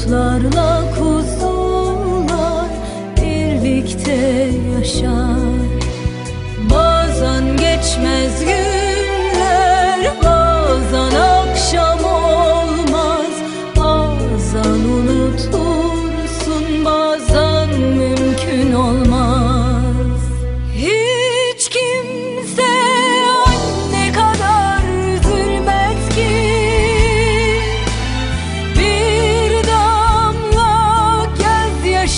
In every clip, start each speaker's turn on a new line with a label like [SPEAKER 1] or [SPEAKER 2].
[SPEAKER 1] Bulutlarla kuzular birlikte yaşar. Bazen geçmez gün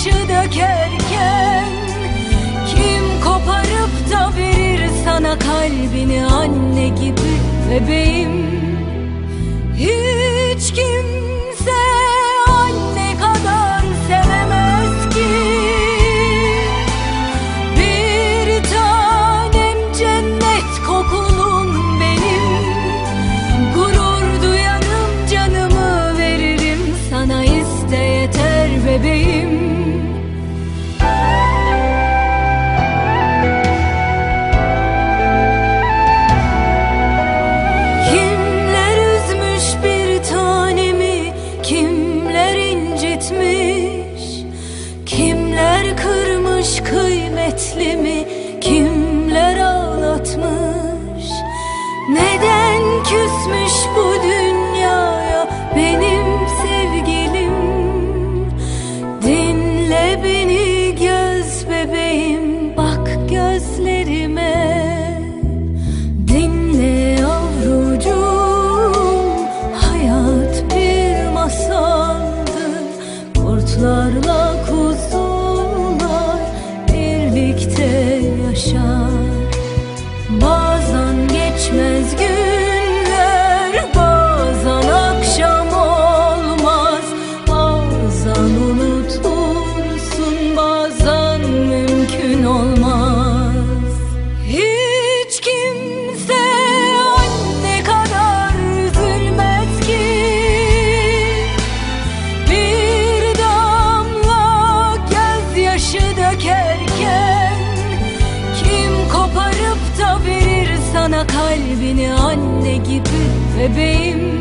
[SPEAKER 1] taşı dökerken Kim koparıp da verir sana kalbini anne gibi bebeğim? yollarla kalbini anne gibi bebeğim